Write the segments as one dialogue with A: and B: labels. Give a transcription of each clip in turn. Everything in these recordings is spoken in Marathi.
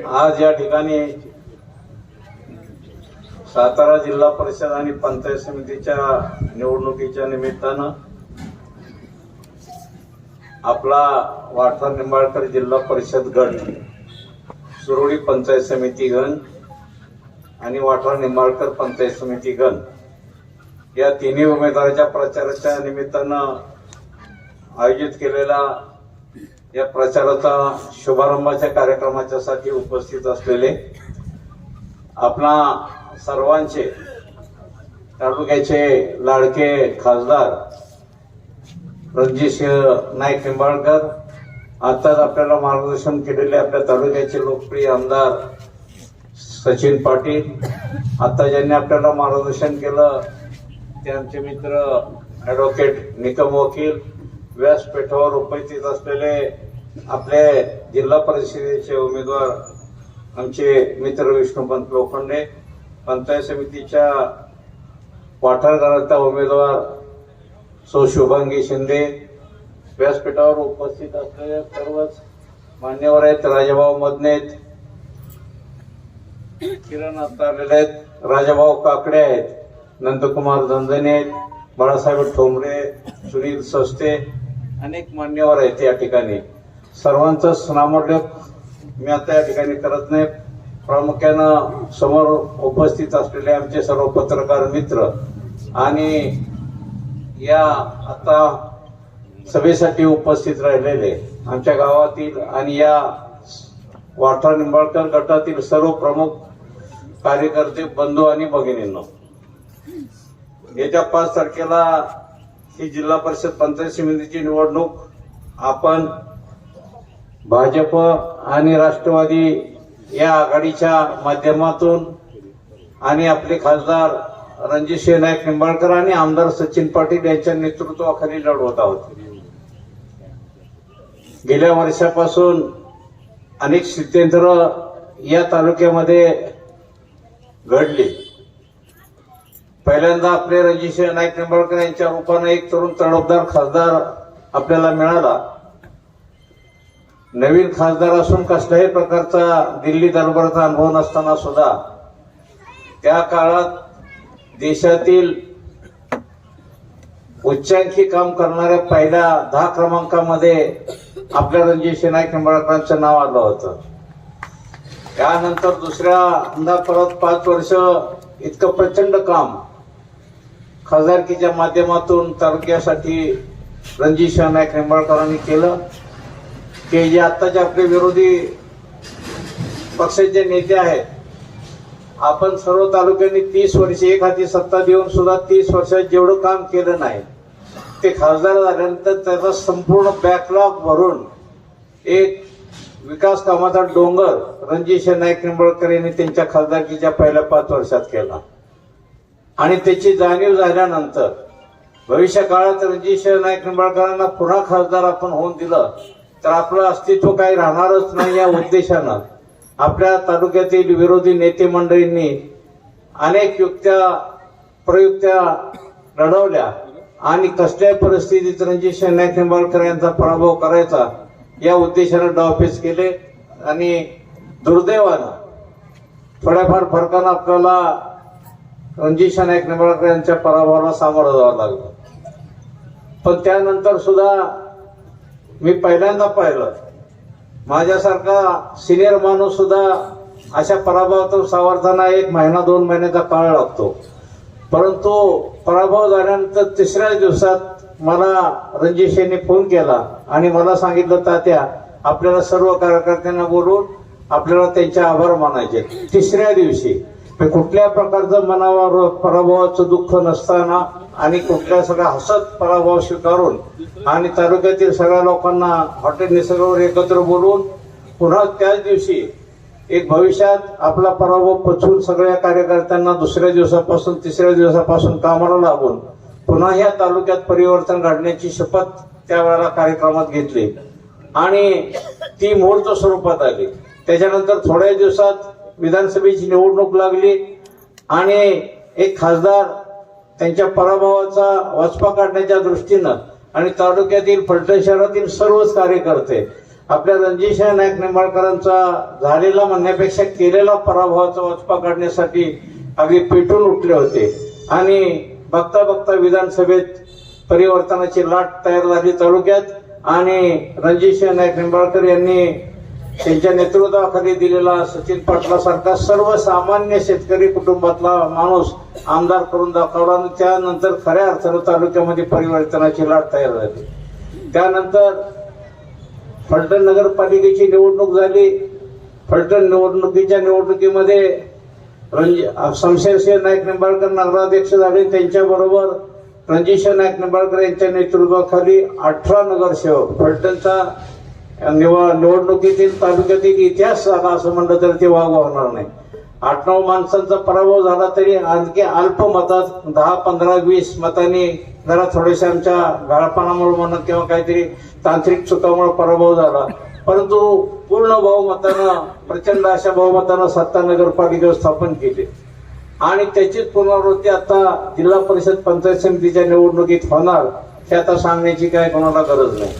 A: आज या ठिकाणी सातारा जिल्हा परिषद आणि पंचायत समितीच्या निवडणुकीच्या निमित्तानं आपला वाठा निंबाळकर जिल्हा परिषद गट सुरोळी पंचायत समिती गण आणि वाठा निंबाळकर पंचायत समिती गण या तिन्ही उमेदवाराच्या प्रचाराच्या निमित्तानं आयोजित केलेला या प्रचाराचा शुभारंभाच्या कार्यक्रमाच्या साठी उपस्थित असलेले आपणा सर्वांचे तालुक्याचे लाडके खासदार रणजितसिंह नाईक निंबाळकर आताच आपल्याला मार्गदर्शन केलेले आपल्या तालुक्याचे लोकप्रिय आमदार सचिन पाटील आता ज्यांनी आपल्याला मार्गदर्शन केलं ते आमचे मित्र ॲडव्होकेट निकम वकील व्यासपीठावर उपस्थित असलेले आपले जिल्हा परिषदेचे उमेदवार आमचे मित्र विष्णुपंत लोखंडे पंचायत समितीच्या वाठारगडाचा उमेदवार सौ शुभांगी शिंदे व्यासपीठावर उपस्थित असलेले सर्वच मान्यवर आहेत राजाभाऊ मदनेत किरण आता आलेले आहेत राजाभाऊ काकडे आहेत नंदकुमार धनधने आहेत बाळासाहेब ठोंबरे सुनील सस्ते अनेक मान्यवर आहेत या ठिकाणी. सर्वांचं स्नामोल्लेख मी आता या ठिकाणी करत नाही. प्रामुख्यानं समोर उपस्थित असलेले आमचे सर्व पत्रकार मित्र आणि या आता सभेसाठी उपस्थित राहिलेले आमच्या गावातील आणि या वाठा निंबाळकर गटातील सर्व प्रमुख कार्यकर्ते बंधू आणि भगिनींनो येत्या पाच तारखेला ही जिल्हा परिषद पंचायत समितीची निवडणूक आपण भाजप आणि राष्ट्रवादी या आघाडीच्या माध्यमातून आणि आपले खासदार रणजितसिंह नाईक निंबाळकर आणि आमदार सचिन पाटील यांच्या नेतृत्वाखाली लढवत आहोत. गेल्या वर्षापासून अनेक स्थित्यंतर या तालुक्यामध्ये घडली. पहिल्यांदा आपले रणजितसिंह नाईक निंबाळकर यांच्या रूपानं एक तरुण तडफदार खासदार आपल्याला मिळाला. नवीन खासदार असून कसल्याही प्रकारचा दिल्ली दरबाराचा अनुभव नसताना सुद्धा त्या काळात देशातील उच्चांकी काम करणाऱ्या पहिल्या दहा क्रमांकामध्ये आपल्या रणजित नाईक निंबाळकरांचं नाव आलं होतं. त्यानंतर दुसऱ्या परत पाच वर्ष इतकं प्रचंड काम खासदारकीच्या माध्यमातून तालुक्यासाठी रणजित नाईक निंबाळकरांनी केलं. की जे आत्ताचे आपले विरोधी पक्षाचे नेते आहेत आपण सर्व तालुक्यांनी तीस वर्षे एक हाती सत्ता देऊन सुद्धा तीस वर्षात जेवढं काम केलं नाही ते खासदार झाल्यानंतर त्याचा संपूर्ण बॅकलॉग भरून एक विकास कामाचा डोंगर रणजित नाईक निंबाळकर यांनी त्यांच्या खासदारकीच्या पहिल्या पाच वर्षात केला. आणि त्याची जाणीव झाल्यानंतर भविष्य काळात नाईक निंबाळकरांना पुन्हा खासदार आपण होऊन दिलं तर आपलं अस्तित्व काही राहणारच नाही या उद्देशानं. आपल्या तालुक्यातील विरोधी नेते मंडळींनी अनेक युक्त्या प्रयुक्त्या लढवल्या आणि कसल्याही परिस्थितीत रणजित नाईक निंबाळकर यांचा पराभव करायचा या उद्देशानं डावपेच केले. आणि दुर्दैवानं थोड्याफार फरकानं आपल्याला रणजित नाईक निंबाळकर यांच्या पराभवाला सामोरं जावं लागलं. पण त्यानंतर सुद्धा मी पहिल्यांदा पाहिलं माझ्यासारखा सिनियर माणूस सुद्धा अशा पराभवातून सावरताना एक महिना दोन महिन्याचा काळ लागतो. परंतु पराभव झाल्यानंतर तिसऱ्या दिवसात मला रणजित फोन केला आणि मला सांगितलं तात्या आपल्याला सर्व कार्यकर्त्यांना बोलून आपल्याला त्यांचे आभार मानायचे तिसऱ्या दिवशी हे कुठल्या प्रकारचं मनावर पराभवाचं दुःख नसताना आणि कुठल्या सगळ्या हसत पराभव स्वीकारून आणि तालुक्यातील सगळ्या लोकांना हॉटेल निसर्गावर एकत्र बोलून पुन्हा त्याच दिवशी एक भविष्यात आपला पराभव पचवून सगळ्या कार्यकर्त्यांना दुसऱ्या दिवसापासून तिसऱ्या दिवसापासून कामाला लागून पुन्हा या तालुक्यात परिवर्तन घडण्याची शपथ त्यावेळेला कार्यक्रमात घेतली. आणि ती मुहूर्त स्वरूपात आली. त्याच्यानंतर थोड्या दिवसात विधानसभेची निवडणूक लागली आणि एक खासदार त्यांच्या पराभवाचा वाचपा काढण्याच्या दृष्टीनं आणि तालुक्यातील फलटण शहरातील सर्वच कार्यकर्ते आपल्या रणजितसिंह नाईक निंबाळकरांचा झालेला म्हणण्यापेक्षा केलेला पराभवाचा वाचपा काढण्यासाठी अगदी पेटून उठले होते. आणि बघता बघता विधानसभेत परिवर्तनाची लाट तयार झाली तालुक्यात आणि रणजितसिंह नाईक निंबाळकर यांनी त्यांच्या नेतृत्वाखाली दिलेला सचिन पाटलासारखा सर्वसामान्य शेतकरी कुटुंबातला माणूस आमदार करून दाखवला आणि त्यानंतर खऱ्या अर्थानं तालुक्यामध्ये परिवर्तनाची लाट तयार झाली. त्यानंतर फलटण नगरपालिकेची निवडणूक झाली. फलटण निवडणुकीच्या निवडणुकीमध्ये रणजी शमशेरसिंह नाईक निंबाळकर नगराध्यक्ष झाले. त्यांच्याबरोबर रणजितसिंह नाईक निंबाळकर यांच्या नेतृत्वाखाली अठरा नगरसेवक फलटणचा निवडणुकीतील तालुक्यातील इतिहास झाला असं म्हणलं तर ते वाग होणार नाही. आठ नऊ माणसांचा पराभव झाला तरी आणखी अल्प मतात दहा पंधरा वीस मतांनी जरा थोडेसे आमच्या गाळपणामुळे म्हणा किंवा काहीतरी तांत्रिक चुकामुळे पराभव झाला. परंतु पूर्ण बहुमतानं प्रचंड अशा बहुमतानं सत्ता नगरपालिका स्थापन केली. आणि त्याचीच पुनरावृत्ती आता जिल्हा परिषद पंचायत समितीच्या निवडणुकीत होणार हे आता सांगण्याची काय कोणाला गरज नाही.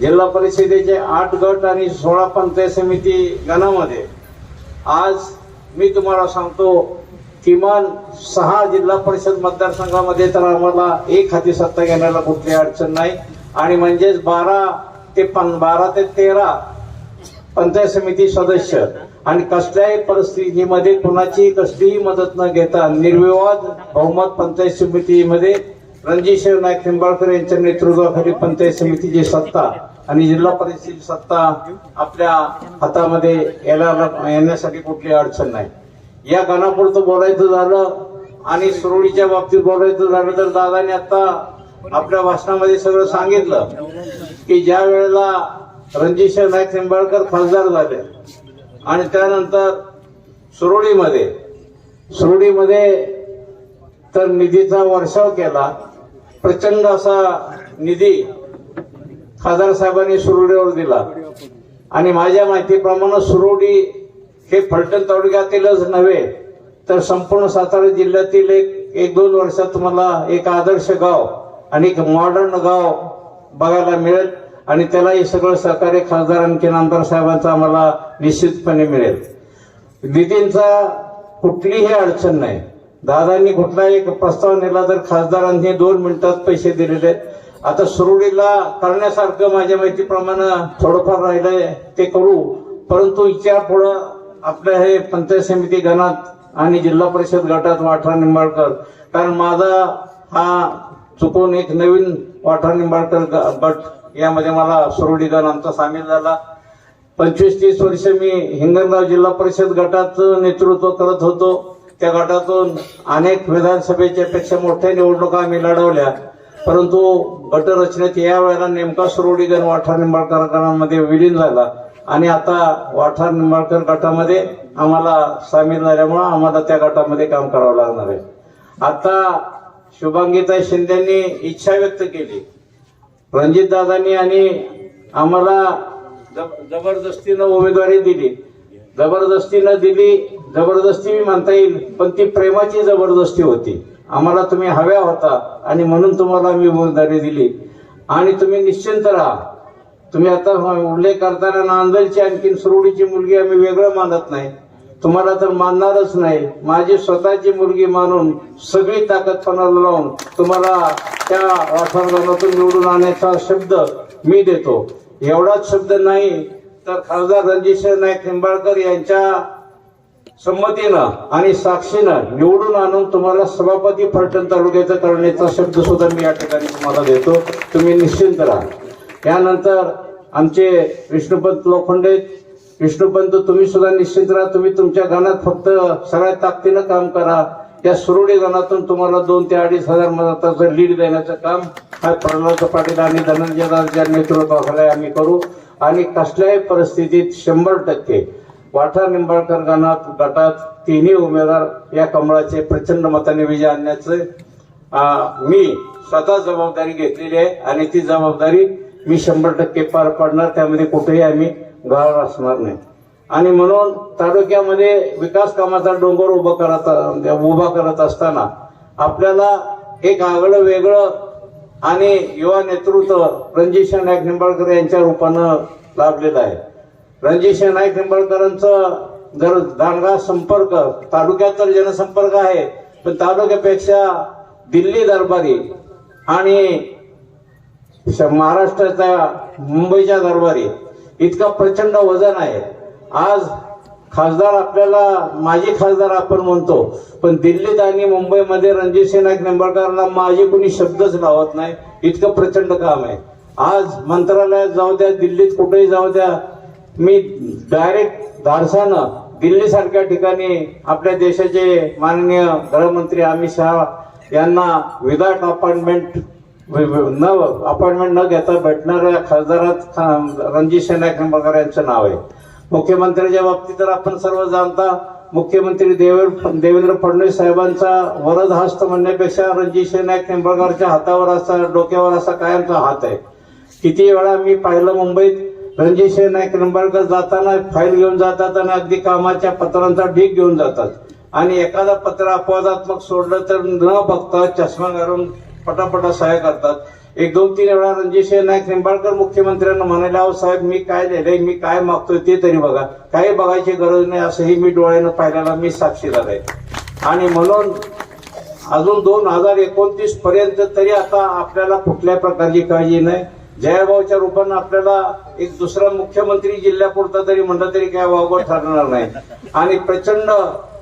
A: जिल्हा परिषदेचे आठ गट आणि सोळा पंचायत समिती गणामध्ये. आज मी तुम्हाला सांगतो किमान सहा जिल्हा परिषद मतदारसंघामध्ये तर आम्हाला एक हाती सत्ता घेण्याला कुठली अडचण नाही. आणि म्हणजेच बारा ते पन बारा ते तेरा पंचायत समिती सदस्य आणि कसल्याही परिस्थितीमध्ये कुणाची कसलीही मदत न घेता निर्विवाद बहुमत पंचायत समितीमध्ये रणजितसिंह नाईक निंबाळकर यांच्या नेतृत्वाखाली पंचायत समितीची सत्ता आणि जिल्हा परिषदेची सत्ता आपल्या हातामध्ये यायला येण्यासाठी कुठली अडचण नाही. या गाणापुरतं बोलायचं झालं आणि सुरळीच्या बाबतीत बोलायचं झालं तर दादाने आता आपल्या भाषणामध्ये सगळं सांगितलं की ज्या वेळेला रणजितसिंह नाईक निंबाळकर खासदार झाले आणि त्यानंतर सुरळीमध्ये सुरळीमध्ये तर निधीचा वर्षाव केला प्रचंड असा निधी खासदार साहेबांनी सुरुडीवर दिला. आणि माझ्या माहितीप्रमाणे सुरुडी हे फलटण तालुक्यातीलच नव्हे तर संपूर्ण सातारा जिल्ह्यातील एक एक दोन वर्षात तुम्हाला एक आदर्श गाव आणि एक मॉडर्न गाव बघायला मिळेल आणि त्याला हे सगळं सहकार्य खासदार आणखी आमदार साहेबांचा आम्हाला निश्चितपणे मिळेल. निधींचा कुठलीही अडचण नाही. दादांनी कुठला एक प्रस्ताव नेला तर खासदारांनी दोन मिनिटात पैसे दिलेले आहेत. आता सुरुडीला करण्यासारखं माझ्या माहितीप्रमाणे थोडंफार राहिलंय ते करू. परंतु इच्या पुढं आपल्या हे पंचायत समिती गणात आणि जिल्हा परिषद गटात वाठा निंबाळकर. कारण माझा हा चुकून एक नवीन वाठा निंबाळकर ग- गट यामध्ये मला सुरुडी गण आमचा सामील झाला. पंचवीस तीस वर्ष मी हिंगणगाव जिल्हा परिषद गटाचं नेतृत्व करत होतो. त्या गटातून अनेक विधानसभेच्या पेक्षा मोठ्या निवडणुका आम्ही लढवल्या. परंतु गट रचनेत या वेळेला नेमका सुरोडी गण वाठार निंबाळकर गटामध्ये विलीन झाला. आणि आता वाठार निंबाळकर गटामध्ये आम्हाला सामील झाल्यामुळं आम्हाला त्या गटामध्ये काम करावं लागणार आहे. आता शुभांगीताई शिंदेनी इच्छा व्यक्त केली. रणजित दादांनी आणि आम्हाला जब- जबरदस्तीनं उमेदवारी दिली. जबरदस्तीनं दिली जबरदस्ती मी म्हणता येईल पण ती प्रेमाची जबरदस्ती होती. आम्हाला तुम्ही हव्या होता आणि म्हणून तुम्हाला मी उमेदवारी दिली. आणि तुम्ही निश्चिंत राहा. तुम्ही आता उल्लेख करताना नांदलची आणखीन सुरुडीची मुलगी आम्ही वेगळं मानत नाही. तुम्हाला तर मानणारच नाही. माझी स्वतःची मुलगी मानून सगळी ताकद पणाला लावून तुम्हाला त्या वातावरणातून निवडून आणण्याचा शब्द मी देतो. एवढाच शब्द नाही तर खासदार रणजितसिंह नाईक निंबाळकर यांच्या संमतीनं आणि साक्षीनं निवडून आणून तुम्हाला सभापती फलटण तालुक्याचा करण्याचा शब्द सुद्धा मी या ठिकाणी तुम्हाला देतो. तुम्ही निश्चिंत राहा. त्यानंतर आमचे विष्णुपंत लोखंडे विष्णुपंत तुम्ही सुद्धा निश्चिंत राहा. तुम्ही तुमच्या गाण्यात फक्त सगळ्या ताकदीनं काम करा. त्या सुरुडी गणातून तुम्हाला दोन ते अडीच हजार मताचं लीड देण्याचं काम हा प्रल्हाद पाटील आणि धनंजय राजच्या नेतृत्वाखाली आम्ही करू. आणि कसल्याही परिस्थितीत शंभर टक्के वाठा निंबाळकर गणात गटात तिन्ही उमेदवार या कमळाचे प्रचंड मताने विजय आणण्याचे मी स्वतः जबाबदारी घेतलेली आहे आणि ती जबाबदारी मी शंभर टक्के पार पाडणार त्यामध्ये कुठेही आम्ही गाळ असणार नाही. आणि म्हणून तालुक्यामध्ये विकास कामाचा डोंगर उभा करत उभा करत असताना आपल्याला एक आगळं वेगळं आणि युवा नेतृत्व रणजित नाईक निंबाळकर यांच्या रूपानं लाभलेलं आहे. रणजित नाईक निंबाळकरांचं जर दांडगा संपर्क तालुक्यात तर जनसंपर्क आहे पण तालुक्यापेक्षा दिल्ली दरबारी आणि श- महाराष्ट्राच्या मुंबईच्या दरबारी इतका प्रचंड वजन आहे. आज खासदार आपल्याला माजी खासदार आपण म्हणतो पण दिल्लीत आणि मुंबईमध्ये रणजितसिंह नाईक निंबाळकरांना माझे कोणी शब्दच लावत नाही. इतकं प्रचंड काम आहे. आज मंत्रालयात जाऊ द्या दिल्लीत कुठेही जाऊ द्या मी डायरेक्ट धाडसानं दिल्ली सारख्या ठिकाणी आपल्या देशाचे माननीय गृहमंत्री अमित शहा यांना विदाउट अपॉइंटमेंट न अपॉइंटमेंट न घेता भेटणाऱ्या खासदारात रणजित नाईक यांचं नाव आहे. मुख्यमंत्र्यांच्या बाबतीत तर आपण सर्व जाणता मुख्यमंत्री देवेंद्र देवेंद्र फडणवीस साहेबांचा वरद हस्त म्हणण्यापेक्षा रणजित नाईक निंबाळकरच्या हातावर असा डोक्यावर असा कायमचा हात आहे. किती वेळा मी पाहिलं मुंबईत रणजित नाईक निंबाळकर जाताना फाईल घेऊन जातात आणि अगदी कामाच्या पत्रांचा ढीक घेऊन जातात. आणि एखादा पत्र अपवादात्मक सोडलं तर न बघता चष्मा घालून पटापटा सहाय्य करतात. एक दोन तीन वेळा रणजित नाईक निंबाळकर मुख्यमंत्र्यांना म्हणाले अहो साहेब मी काय लिहिलंय मी काय मागतोय ते तरी बघा. काही बघायची गरज नाही असंही मी डोळ्यानं पाहिल्याला मी साक्षीदार आहे आणि म्हणून अजून दोन हजार एकोणतीस पर्यंत तरी आता आपल्याला कुठल्या प्रकारची काळजी नाही. जयाभाऊच्या रूपानं आपल्याला एक दुसरा मुख्यमंत्री जिल्ह्यापुरता तरी म्हणलं तरी काय वावगड ठरणार नाही. आणि प्रचंड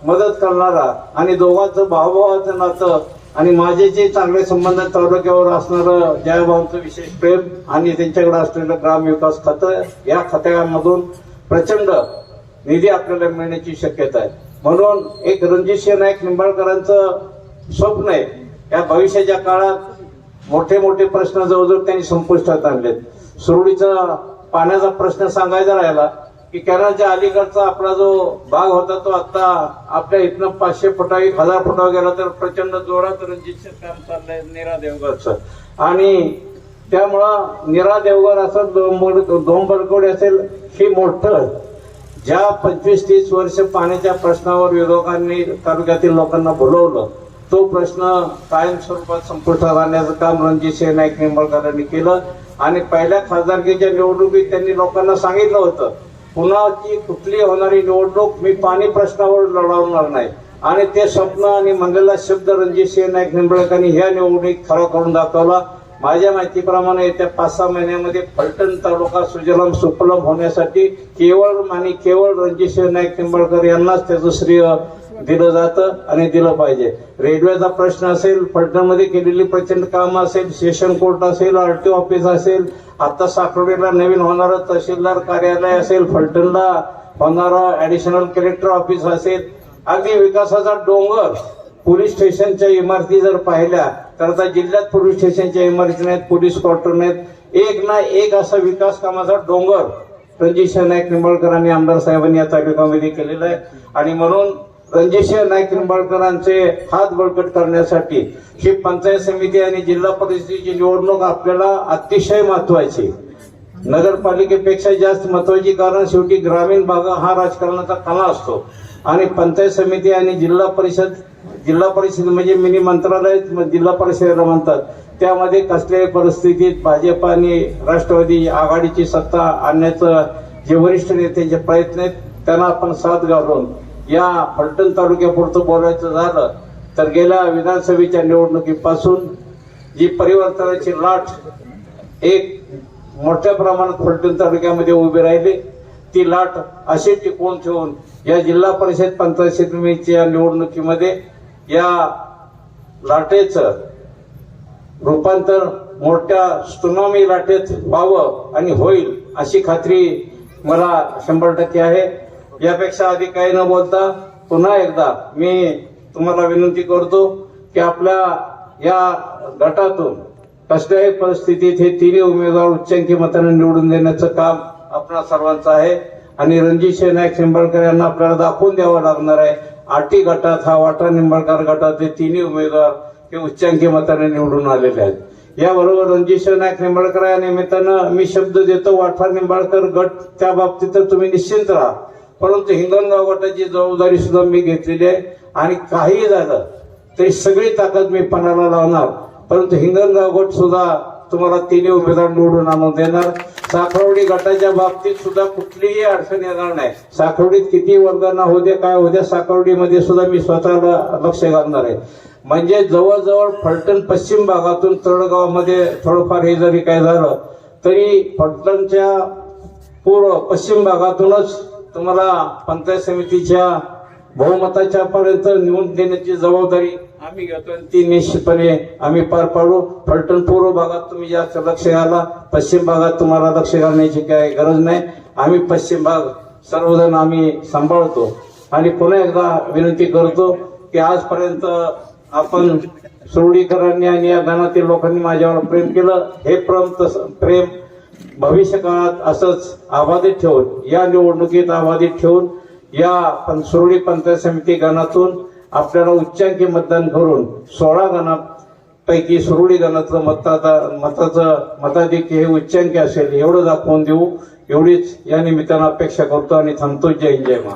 A: मदत करणारा आणि दोघांचं भावभावाचं नातं आणि माझे जे चांगले संबंध तालुक्यावर असणारं जयाभाऊचं विशेष प्रेम आणि त्यांच्याकडे असलेलं ग्रामविकास खातं या खात्यामधून प्रचंड निधी आपल्याला मिळण्याची शक्यता आहे. म्हणून एक रणजितसिंह नाईक निंबाळकरांचं स्वप्न आहे. या भविष्याच्या काळात मोठे मोठे प्रश्न जवळजवळ त्यांनी संपुष्टात आणलेत. सुरळीचा पाण्याचा प्रश्न सांगायचा राहिला की कॅनलच्या अलीकडचा आपला जो भाग होता तो आता आपल्या इथनं पाचशे फुटा एक हजार फुटावर गेला तर प्रचंड जोरात रणजितचं काम चाललंय निरा देवगडचं आणि त्यामुळं निरा देवगड असं दोंबरकोड असेल हे मोठं. ज्या पंचवीस तीस वर्ष पाण्याच्या प्रश्नावर विरोधकांनी तालुक्यातील लोकांना बोलवलं तो प्रश्न कायम स्वरूपात संपुष्टात आणण्याचं काम रणजितसिंह नाईक निंबाळकरांनी केलं. आणि पहिल्या खासदारकीच्या निवडणुकीत त्यांनी लोकांना सांगितलं होतं पुन्हाची कुठली होणारी निवडणूक मी पाणी प्रश्नावर लढवणार नाही. आणि ते स्वप्न आणि म्हणलेला शब्द रणजितसिंह नाईक निंबाळकरांनी ह्या निवडणुकीत खरा करून दाखवला. माझ्या माहितीप्रमाणे येत्या पाच सहा महिन्यामध्ये फलटण तालुका सुजलम सुफलम होण्यासाठी केवळ आणि केवळ रणजितसिंह नाईक निंबाळकर यांनाच त्याचं श्रेय दिलं जातं आणि दिलं पाहिजे. रेल्वेचा प्रश्न असेल फलटणमध्ये केलेली प्रचंड कामं असेल सेशन कोर्ट असेल आर टी ऑफिस असेल आता साखरोडीला नवीन होणारं तहसीलदार कार्यालय असेल फलटणला होणारं ऍडिशनल कलेक्टर ऑफिस असेल अगदी विकासाचा डोंगर पोलीस स्टेशनच्या इमारती जर पाहिल्या तर आता जिल्ह्यात पोलीस स्टेशनच्या इमारती नाहीत पोलीस क्वार्टर नाहीत एक ना एक असा विकास कामाचा डोंगर. रणजित नाईक आणि आमदार साहेबांनी या तालुक्यामध्ये केलेला आहे. आणि म्हणून रणजित नाईक निंबाळकरांचे हात बळकट करण्यासाठी ही पंचायत समिती आणि जिल्हा परिषदेची निवडणूक आपल्याला अतिशय महत्वाची. नगरपालिकेपेक्षा जास्त महत्वाची कारण शेवटी ग्रामीण भाग हा राजकारणाचा कला असतो. आणि पंचायत समिती आणि जिल्हा परिषद जिल्हा परिषद म्हणजे मिनी मंत्रालय जिल्हा परिषदेला म्हणतात. त्यामध्ये कसल्याही परिस्थितीत भाजप आणि राष्ट्रवादी आघाडीची सत्ता आणण्याचं जे वरिष्ठ नेत्यांचे प्रयत्न आहेत त्यांना आपण साथ घालून या फलटण तालुक्यापुरतं बोलायचं झालं तर गेल्या विधानसभेच्या निवडणुकीपासून जी परिवर्तनाची लाट एक मोठ्या प्रमाणात फलटण तालुक्यामध्ये उभी राहिली ती लाट अशी टिकवून ठेवून या जिल्हा परिषद पंचायत समितीच्या निवडणुकीमध्ये या लाटेचं रूपांतर मोठ्या सुनामी लाटेत व्हावं आणि होईल अशी खात्री मला शंभर टक्के आहे. यापेक्षा अधिक काही न बोलता पुन्हा एकदा मी तुम्हाला विनंती करतो की आपल्या या गटातून कसल्याही परिस्थितीत हे तिन्ही उमेदवार उच्चांकी मताने निवडून देण्याचं काम आपणा सर्वांचं आहे. आणि रणजित नाईक निंबाळकर यांना आपल्याला दाखवून द्यावं लागणार आहे. आटी गटात हा वाटा निंबाळकर गटात हे तिन्ही उमेदवार हे उच्चांकी मताने निवडून आलेले आहेत. याबरोबर रणजित नाईक निंबाळकर या निमित्तानं मी शब्द देतो वाठा निंबाळकर गट त्या बाबतीत तुम्ही निश्चिंत राहा. परंतु हिंगणगाव गटाची जबाबदारी सुद्धा मी घेतलेली आहे. आणि काहीही झालं तरी सगळी ताकद मी पणाला लावणार. परंतु हिंगणगाव गट सुद्धा तुम्हाला तिन्ही उमेदवार निवडून आणून देणार. साखरवडी गटाच्या बाबतीत सुद्धा कुठलीही अडचण येणार नाही. साखरवडीत किती वर्गांना होते काय होते साखरवडीमध्ये सुद्धा मी स्वतःला लक्ष घालणार आहे. म्हणजे जवळजवळ फलटण पश्चिम भागातून तळगावामध्ये थोडंफार हे जरी काय झालं तरी फलटणच्या पूर्व पश्चिम भागातूनच तुम्हाला पंचायत समितीच्या बहुमताच्या पर्यंत निवडून देण्याची जबाबदारी आम्ही घेतो आणि ती निश्चितपणे आम्ही पार पाडू. फलटण पूर्व भागात तुम्ही जास्त लक्ष घाला. पश्चिम भागात तुम्हाला लक्ष घालण्याची काही गरज नाही. आम्ही पश्चिम भाग सर्वजण आम्ही सांभाळतो. आणि पुन्हा एकदा विनंती करतो की आजपर्यंत आपण सुरडीकरांनी आणि या गणातील लोकांनी माझ्यावर प्रेम केलं. हे प्रेम तसं प्रेम भविष्यकाळात असंच आबाधित ठेवून या निवडणुकीत आबाधित ठेवून या पण सुरळी पंचायत समिती गणातून आपल्याला उच्चांकी मतदान करून सोळा गणापैकी सुरळी गणातलं मतदाता मताचं मताधिक्य हे उच्चांकी असेल एवढं दाखवून देऊ. एवढीच या निमित्तानं अपेक्षा करतो आणि थांबतो. जय जय मा